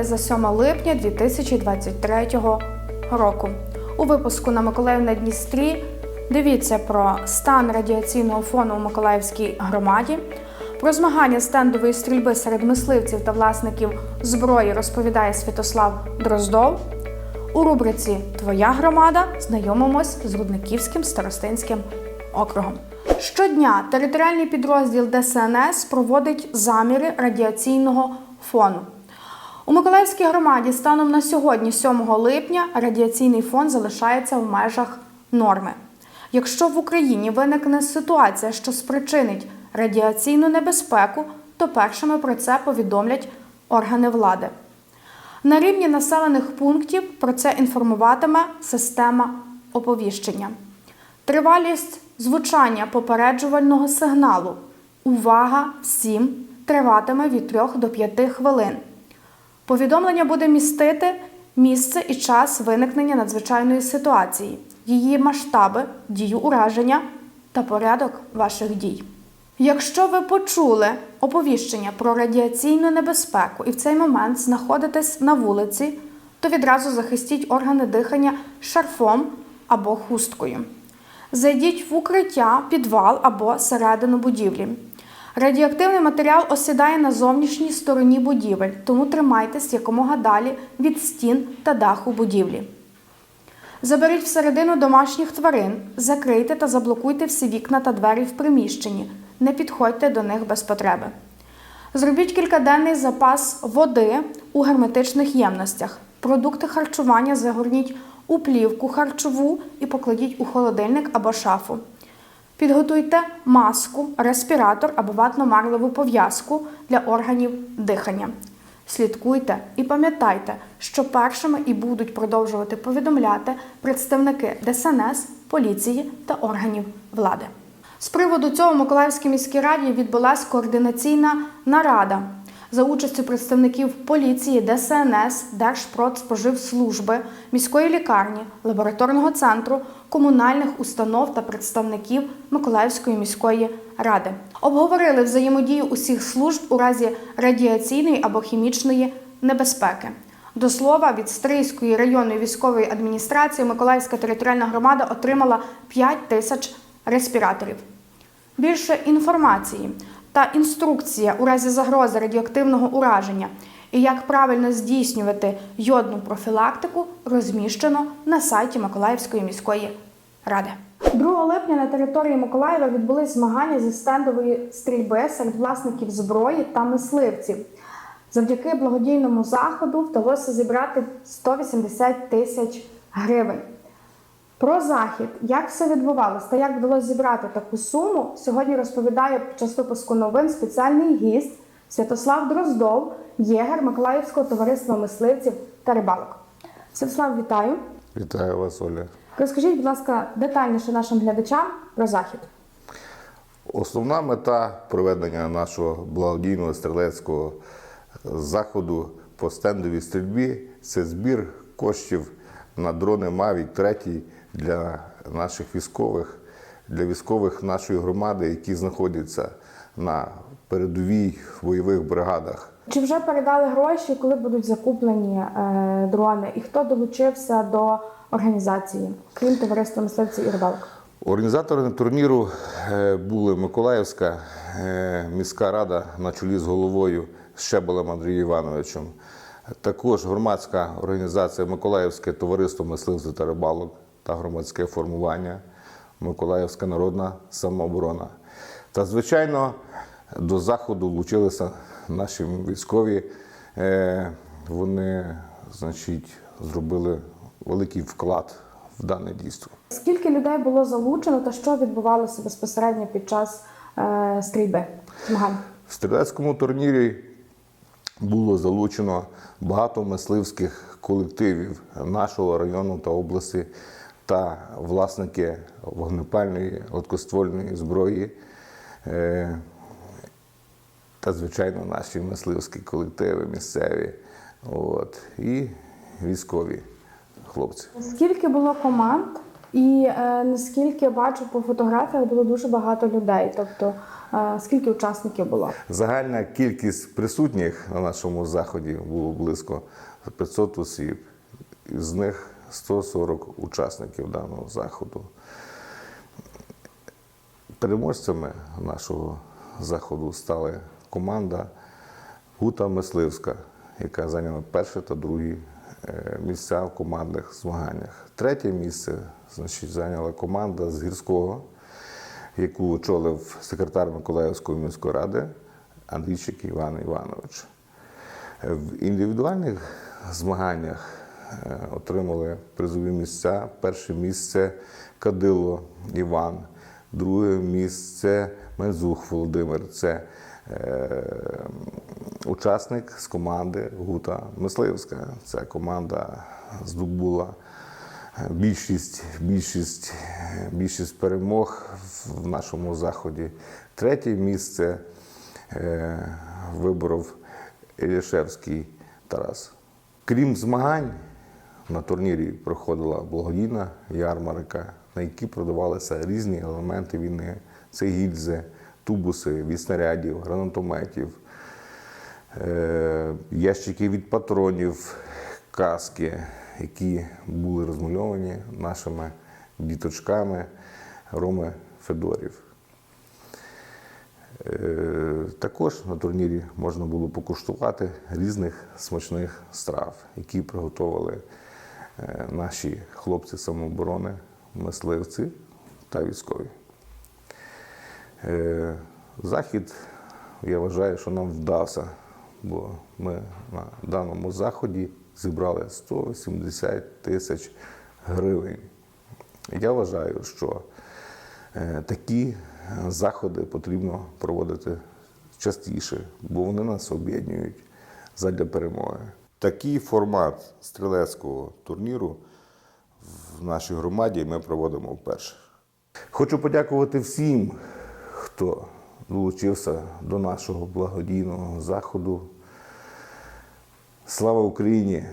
Новини за 7 липня 2023 року. У випуску на Миколаїв на Дністрі дивіться про стан радіаційного фону у Миколаївській громаді. Про змагання стендової стрільби серед мисливців та власників зброї розповідає Святослав Дроздов. У рубриці Твоя громада знайомимось з Рудниківським старостинським округом. Щодня територіальний підрозділ ДСНС проводить заміри радіаційного фону. У Миколаївській громаді станом на сьогодні, 7 липня, радіаційний фон залишається в межах норми. Якщо в Україні виникне ситуація, що спричинить радіаційну небезпеку, то першими про це повідомлять органи влади. На рівні населених пунктів про це інформуватиме система оповіщення. Тривалість звучання попереджувального сигналу. Увага всім триватиме від 3 до 5 хвилин. Повідомлення буде містити місце і час виникнення надзвичайної ситуації, її масштаби, дію ураження та порядок ваших дій. Якщо ви почули оповіщення про радіаційну небезпеку і в цей момент знаходитесь на вулиці, то відразу захистіть органи дихання шарфом або хусткою. Зайдіть в укриття, підвал або середину будівлі. Радіоактивний матеріал осідає на зовнішній стороні будівель, тому тримайтесь якомога далі від стін та даху будівлі. Заберіть всередину домашніх тварин, закрийте та заблокуйте всі вікна та двері в приміщенні. Не підходьте до них без потреби. Зробіть кількаденний запас води у герметичних ємностях. Продукти харчування загорніть у плівку харчову і покладіть у холодильник або шафу. Підготуйте маску, респіратор або ватно-марлеву пов'язку для органів дихання. Слідкуйте і пам'ятайте, що першими і будуть продовжувати повідомляти представники ДСНС, поліції та органів влади. З приводу цього Миколаївській міській раді відбулася координаційна нарада за участю представників поліції, ДСНС, Держпродспоживслужби, міської лікарні, лабораторного центру, комунальних установ та представників Миколаївської міської ради. Обговорили взаємодію усіх служб у разі радіаційної або хімічної небезпеки. До слова, від Стрийської районної військової адміністрації Миколаївська територіальна громада отримала 5 тисяч респіраторів. Більше інформації та інструкція у разі загрози радіоактивного ураження і як правильно здійснювати йодну профілактику розміщено на сайті Миколаївської міської ради. 2 липня на території Миколаєва відбулись змагання зі стендової стрільби серед власників зброї та мисливців. Завдяки благодійному заходу вдалося зібрати 180 тисяч гривень. Про захід, як все відбувалося та як вдалося зібрати таку суму, сьогодні розповідає під час випуску новин спеціальний гість Святослав Дроздов, єгер Миколаївського товариства мисливців та рибалок. Святослав, вітаю! Вітаю вас, Оля. Розкажіть, будь ласка, детальніше нашим глядачам про захід. Основна мета проведення нашого благодійного стрілецького заходу по стендовій стрільбі це збір коштів на дрони Mavic 3 для наших військових, для військових нашої громади, які знаходяться на передовій бойових бригадах. Чи вже передали гроші, коли будуть закуплені е, дрони? І хто долучився до організації, крім товариства мисливців і рибалок? Організаторами турніру е, були Миколаївська е, міська рада на чолі з головою Щебелем Андрієм Івановичем. Також громадська організація Миколаївське товариство мисливців та рибалок та громадське формування, Миколаївська народна самооборона. Та, звичайно, до заходу влучилися наші військові. Е, Вони, значить, зробили великий вклад в дане дійство. Скільки людей було залучено та що відбувалося безпосередньо під час е, стрільби змагань? В стрілецькому турнірі було залучено багато мисливських колективів нашого району та області та власники вогнепальної гладкоствольної зброї. е, Та, звичайно, наші мисливські колективи місцеві от, і військові хлопці. Скільки було команд І е, наскільки я бачу по фотографіях, було дуже багато людей. Тобто, е, скільки учасників було? Загальна кількість присутніх на нашому заході було близько 500 осіб, із них 140 учасників даного заходу. Переможцями нашого заходу стали команда Гута Мисливська, яка зайняла перше та друге е, місця в командних змаганнях. Третє місце значить, зайняла команда з гірського, яку очолив секретар Миколаївської міської ради Андрійчик Іван Іванович. Е, В індивідуальних змаганнях отримали призові місця. Перше місце Кадило Іван, друге місце Мензух Володимир. Це е, учасник з команди Гута Мисливська. Ця команда здобула е, більшість, більшість, е, більшість перемог в нашому заході. Третє місце е, виборов Ілішевський Тарас. Крім змагань, на турнірі проходила благодійна ярмарка, на якій продавалися різні елементи війни. Це гільзи, тубуси від снарядів, гранатометів, е, ящики від патронів, каски, які були розмальовані нашими діточками Роми Федорів. Е, Також на турнірі можна було покуштувати різних смачних страв, які приготували наші хлопці самооборони, мисливці та військові. Е, Захід, я вважаю, що нам вдався, бо ми на даному заході зібрали 170 тисяч гривень. Я вважаю, що е, такі е, заходи потрібно проводити частіше, бо вони нас об'єднують задля перемоги. Такий формат стрілецького турніру в нашій громаді ми проводимо вперше. Хочу подякувати всім, хто долучився до нашого благодійного заходу. Слава Україні!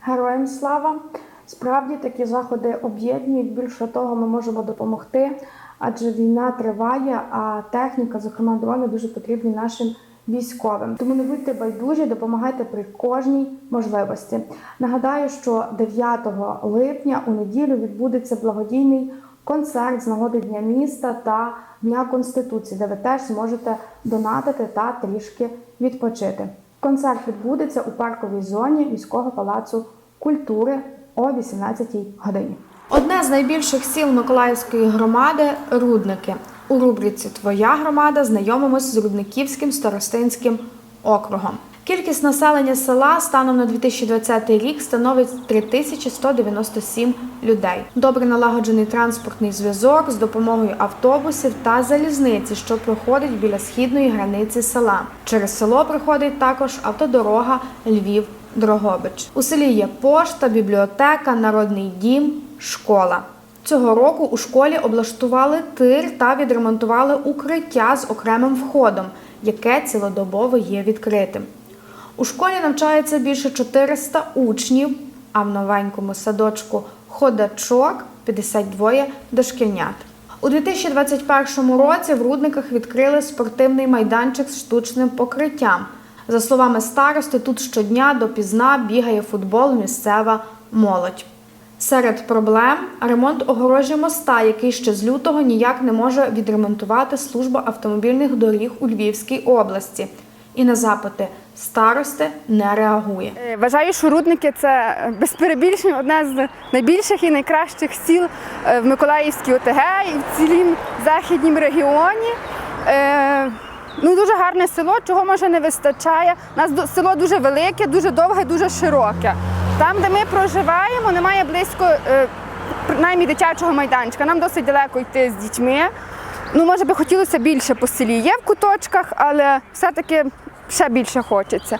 Героям слава! Справді такі заходи об'єднують. Більше того, ми можемо допомогти, адже війна триває, а техніка, зокрема дрони, дуже потрібні нашим військовим. Тому не будьте байдужі, допомагайте при кожній можливості. Нагадаю, що 9 липня у неділю відбудеться благодійний концерт з нагоди Дня міста та Дня Конституції, де ви теж зможете донатити та трішки відпочити. Концерт відбудеться у парковій зоні міського палацу культури о 18 годині. Одне з найбільших сіл Миколаївської громади Рудники. У рубриці Твоя громада знайомимось з Рудниківським старостинським округом. Кількість населення села станом на 2020 рік становить 3197 людей. Добре налагоджений транспортний зв'язок з допомогою автобусів та залізниці, що проходить біля східної границі села. Через село проходить також автодорога Львів. Дрогобич. У селі є пошта, бібліотека, народний дім, школа. Цього року у школі облаштували тир та відремонтували укриття з окремим входом, яке цілодобово є відкритим. У школі навчається більше 400 учнів, а в новенькому садочку ходачок 52 дошкільнят. У 2021 році в Рудниках відкрили спортивний майданчик з штучним покриттям. За словами старости, тут щодня допізна бігає футбол місцева молодь. Серед проблем ремонт огорожі моста, який ще з лютого ніяк не може відремонтувати служба автомобільних доріг у Львівській області. І на запити старости не реагує. Е, Вважаю, що Рудники це е, без перебільшень одне з найбільших і найкращих сіл е, в Миколаївській ОТГ і в цілім західнім регіоні. Ну, дуже гарне село, чого може не вистачає. У нас село дуже велике, дуже довге, дуже широке. Там, де ми проживаємо, немає близько е, принаймні дитячого майданчика. Нам досить далеко йти з дітьми. Ну, може би хотілося більше по селі. Є в куточках, але все-таки ще більше хочеться.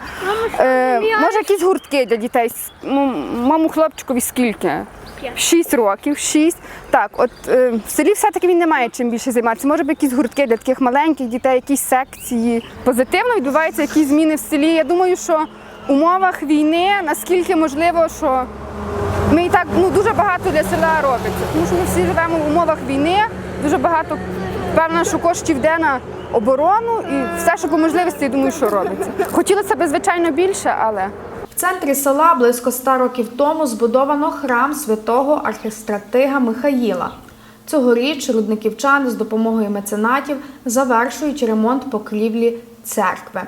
Е, може, якісь гуртки для дітей. Моєму хлопчикові скільки? Шість років, шість. Так, от е, в селі все-таки він не має чим більше займатися. Може б якісь гуртки для таких маленьких дітей, якісь секції. Позитивно відбуваються якісь зміни в селі. Я думаю, що умовах війни наскільки можливо, що Ми і так ну, дуже багато для села робиться, тому що ми всі живемо в умовах війни, дуже багато певно, що коштів йде на оборону і все, що по можливості, я думаю, що робиться. Хотілося б, звичайно, більше, але. В центрі села близько ста років тому збудовано храм святого архістратига Михаїла. Цьогоріч рудниківчани з допомогою меценатів завершують ремонт покрівлі церкви.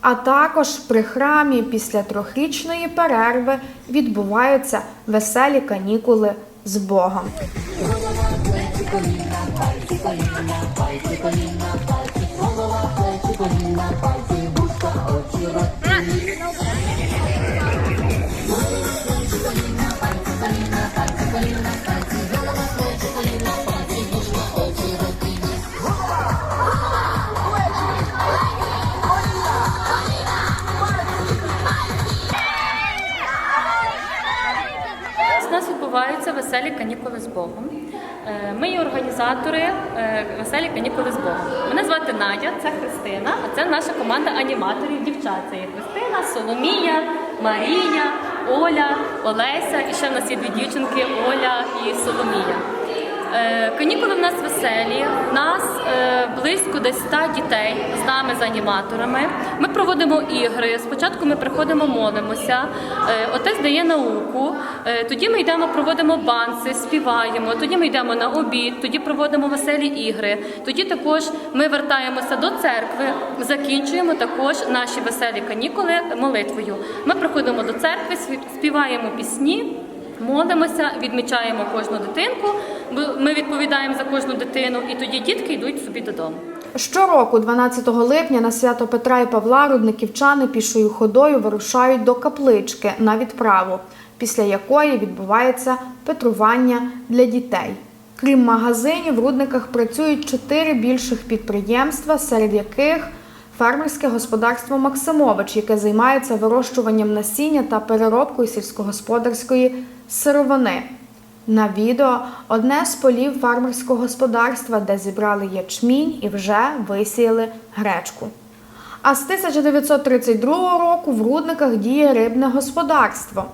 А також при храмі після трьохрічної перерви відбуваються веселі канікули з Богом. Відбуваються веселі канікули з Богом. Е, Ми є організатори е, веселі канікули з Богом. Мене звати Надя, це Христина, а це наша команда аніматорів дівчат. Це є Христина, Соломія, Марія, Оля, Олеся і ще в нас є дві дівчинки Оля і Соломія. Е, Канікули в нас веселі. Нас е, близько десь 100 дітей з нами з аніматорами. Ми проводимо ігри. Спочатку ми приходимо, молимося. Е, Отець дає науку. Тоді ми йдемо, проводимо банси, співаємо. Тоді ми йдемо на обід, тоді проводимо веселі ігри. Тоді також ми вертаємося до церкви, закінчуємо також наші веселі канікули молитвою. Ми приходимо до церкви, співаємо пісні. Молимося, відмічаємо кожну дитинку, ми відповідаємо за кожну дитину, і тоді дітки йдуть собі додому. Щороку, 12 липня, на свято Петра і Павла рудниківчани пішою ходою вирушають до каплички на відправу, після якої відбувається петрування для дітей. Крім магазинів, в рудниках працюють чотири більших підприємства, серед яких фермерське господарство Максимович, яке займається вирощуванням насіння та переробкою сільськогосподарської сировини. На відео одне з полів фермерського господарства, де зібрали ячмінь і вже висіяли гречку. А з 1932 року в рудниках діє рибне господарство.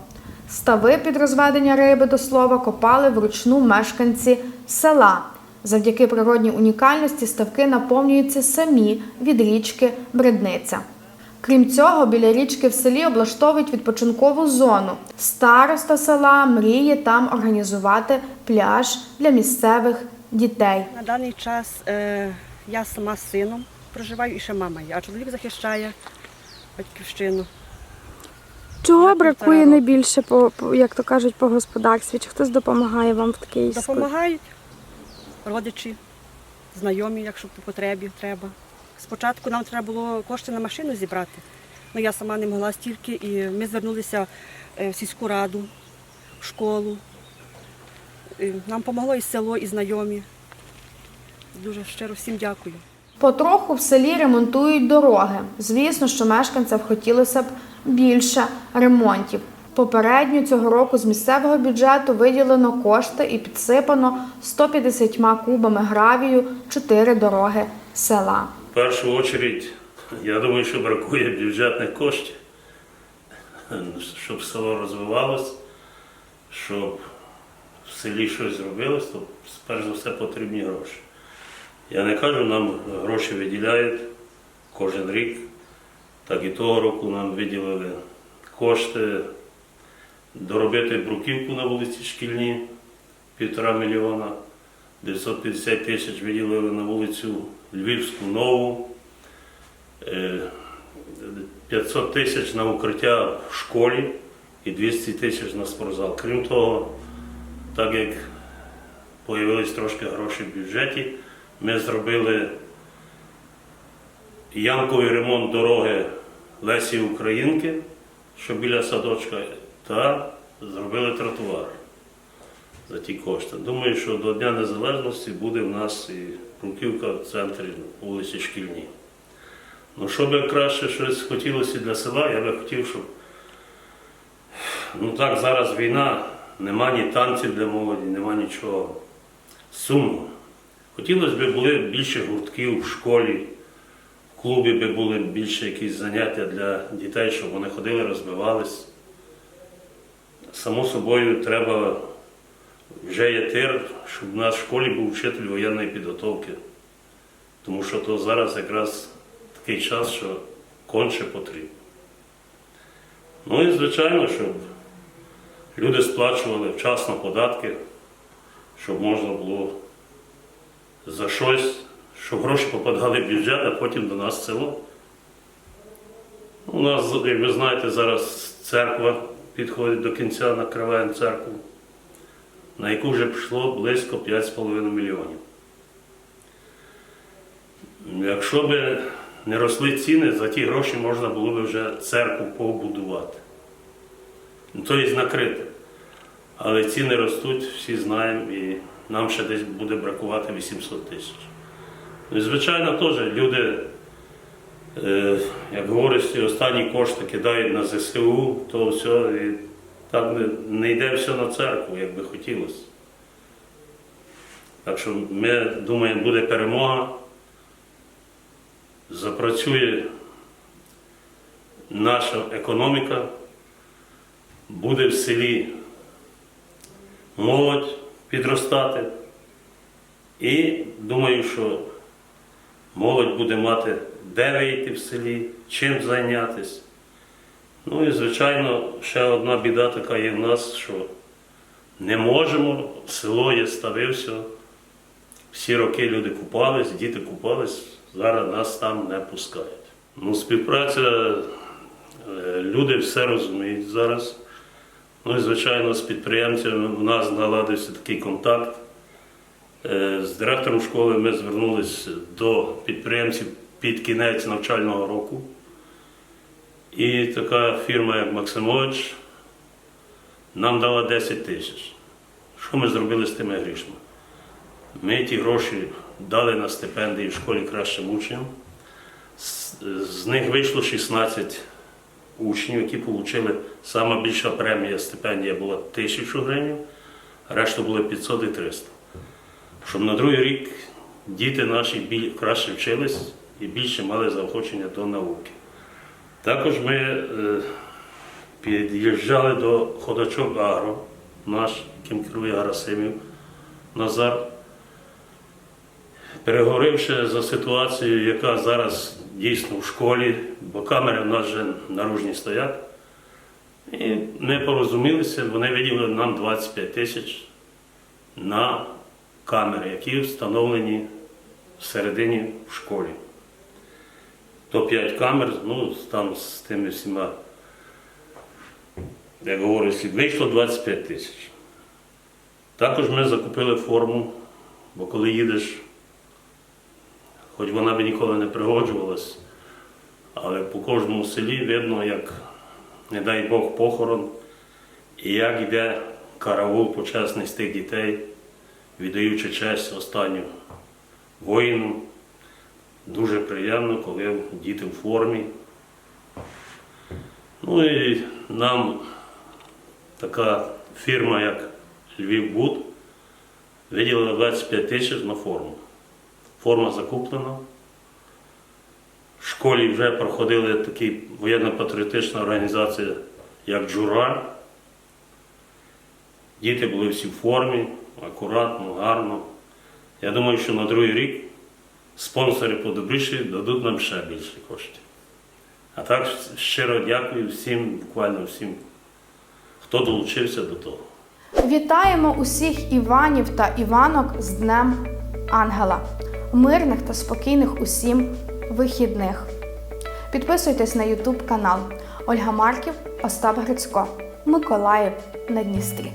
Стави під розведення риби до слова копали вручну мешканці села. Завдяки природній унікальності ставки наповнюються самі від річки Бредниця. Крім цього, біля річки в селі облаштовують відпочинкову зону. Староста села мріє там організувати пляж для місцевих дітей. На даний час е, я сама з сином проживаю і ще мама є, а чоловік захищає батьківщину. Чого бракує найбільше, по, по- як то кажуть, по господарстві? Чи хтось допомагає вам в склад? Допомагають родичі, знайомі, якщо по потребі треба. Спочатку нам треба було кошти на машину зібрати. Ну, я сама не могла стільки, і ми звернулися е, в сільську раду, в школу. Нам допомогло і село, і знайомі. Дуже щиро всім дякую. Потроху в селі ремонтують дороги. Звісно, що мешканцям хотілося б більше ремонтів. Попередньо цього року з місцевого бюджету виділено кошти і підсипано 150 кубами гравію чотири дороги села. В першу очередь, я думаю, що бракує бюджетних коштів, щоб село розвивалось, щоб в селі щось зробилось, то перш за все потрібні гроші. Я не кажу, нам гроші виділяють кожен рік. Так і того року нам виділили кошти доробити бруківку на вулиці Шкільні півтора мільйона. 950 тисяч виділили на вулицю Львівську нову, е, 500 тисяч на укриття в школі і 200 тисяч на спортзал. Крім того, так як з'явились трошки грошей в бюджеті, ми зробили ямковий ремонт дороги Лесі Українки, що біля садочка, та зробили тротуар за ті кошти. Думаю, що до Дня Незалежності буде в нас і бруківка в центрі вулиці Шкільній. Ну, що би краще щось хотілося для села, я би хотів, щоб ну так, зараз війна, нема ні танців для молоді, нема нічого. Сумно. Хотілося б були більше гуртків в школі, в клубі би були більше якісь заняття для дітей, щоб вони ходили, розбивались. Само собою, треба вже є тир, щоб в нас в школі був вчитель воєнної підготовки. Тому що то зараз якраз такий час, що конче потрібно. Ну і звичайно, щоб люди сплачували вчасно податки, щоб можна було за щось, щоб гроші попадали в бюджет, а потім до нас в село. У нас, як ви знаєте, зараз церква підходить до кінця, накриваємо церкву, на яку вже пішло близько 5,5 мільйонів. Якщо б не росли ціни, за ті гроші можна було б вже церкву побудувати. Ну, Тобто накрити. Але ціни ростуть, всі знаємо, і нам ще десь буде бракувати 800 тисяч. Ну, звичайно, теж люди, як говорять, останні кошти кидають на ЗСУ, то все, і не, не йде все на церкву, як би хотілося. Так що ми думаємо, буде перемога, запрацює наша економіка, буде в селі молодь підростати. І думаю, що молодь буде мати де вийти в селі, чим зайнятися. Ну і, звичайно, ще одна біда така є в нас, що не можемо, село є ставився. Всі роки люди купались, діти купались, зараз нас там не пускають. Ну, співпраця, е, люди все розуміють зараз. Ну і, звичайно, з підприємцями у нас наладився такий контакт. Е, З директором школи ми звернулися до підприємців під кінець навчального року. І така фірма, як Максимович, нам дала 10 тисяч. Що ми зробили з тими грішми? Ми ті гроші дали на стипендії в школі кращим учням. З, них вийшло 16 учнів, які отримали сама більша премія стипендія була 1000 гривень, а решта було 500 і 300. Щоб на другий рік діти наші краще вчились і більше мали заохочення до науки. Також ми е, під'їжджали до ходачок Агро, наш, яким керує Гарасимів Назар, переговоривши за ситуацією, яка зараз дійсно в школі, бо камери в нас вже наружні стоять. І ми порозумілися, вони виділили нам 25 тисяч на камери, які встановлені всередині в школі. То 5 камер, ну там з тими всіма, як говориться, вийшло 25 тисяч. Також ми закупили форму, бо коли їдеш, хоч вона б ніколи не пригоджувалась, але по кожному селі видно, як, не дай Бог, похорон, і як йде караул почесний з тих дітей, віддаючи честь останню воїну. Дуже приємно, коли діти в формі. Ну і нам така фірма, як Львівбуд, виділила 25 тисяч на форму. Форма закуплена. В школі вже проходили такі воєнно-патріотична організація, як Джура. Діти були всі в формі, акуратно, гарно. Я думаю, що на другий рік спонсори подобріші дадуть нам ще більше коштів. А так щиро дякую всім, буквально всім, хто долучився до того. Вітаємо усіх Іванів та Іванок з Днем Ангела, мирних та спокійних усім вихідних. Підписуйтесь на YouTube канал Ольга Марків, Остап Грицько, Миколаїв на Дністрі.